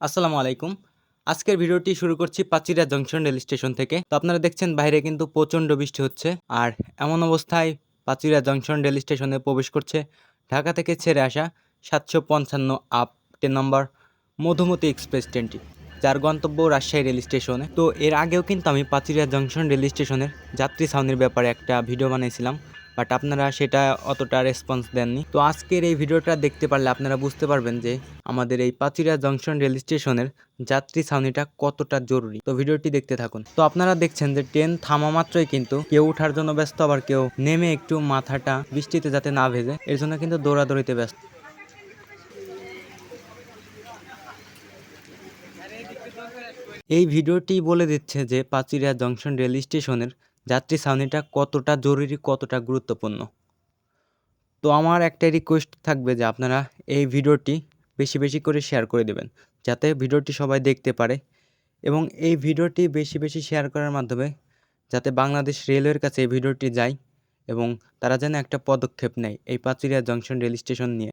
আসসালামু আলাইকুম। আজকের ভিডিওটি শুরু করছি পাচিরা জংশন রেল স্টেশন থেকে। তো আপনারা দেখছেন বাইরে কিন্তু প্রচণ্ড বৃষ্টি হচ্ছে। আর এমন অবস্থায় পাচিরা জংশন রেল স্টেশনে প্রবেশ করছে। ঢাকা থেকে ছেড়ে আসা সাতশো পঞ্চান্ন up train number Madhumati express ট্রেনটি। যার গন্তব্য রাজশাহী রেল স্টেশনে। তো এর আগেও কিন্তু আমি পাচিরিয়া জংশন রেল স্টেশনের যাত্রী ছাউনির ব্যাপারে একটা ভিডিও বানিয়েছিলাম বাট আপনারা সেটা অতটা রেসপন্স দেননি। তো আজকের এই ভিডিওটা দেখতে পারলে আপনারা বুঝতে পারবেন যে আমাদের এই পাচিরিয়া জংশন রেল স্টেশনের যাত্রী ছাউনিটা কতটা জরুরি। তো ভিডিওটি দেখতে থাকুন। তো আপনারা দেখছেন যে ট্রেন থামা মাত্রই কিন্তু কেউ ওঠার জন্য ব্যস্ত, আবার কেউ নেমে একটু মাথাটা বৃষ্টিতে যাতে না ভেজে, এর জন্য কিন্তু দৌড়াদৌড়িতে ব্যস্ত। এই ভিডিওটি বলে দিচ্ছে যে পাচিরিয়া জংশন রেল স্টেশনের যাত্রী ছাউনিটা কতটা জরুরি, কতটা গুরুত্বপূর্ণ। তো আমার একটা রিকোয়েস্ট থাকবে যে আপনারা এই ভিডিওটি বেশি বেশি করে শেয়ার করে দেবেন, যাতে ভিডিওটি সবাই দেখতে পারে এবং এই ভিডিওটি বেশি বেশি শেয়ার করার মাধ্যমে যাতে বাংলাদেশ রেলওয়ের কাছে এই ভিডিওটি যায় এবং তারা যেন একটা পদক্ষেপ নেয় এই পাচিরিয়া জংশন রেল স্টেশন নিয়ে।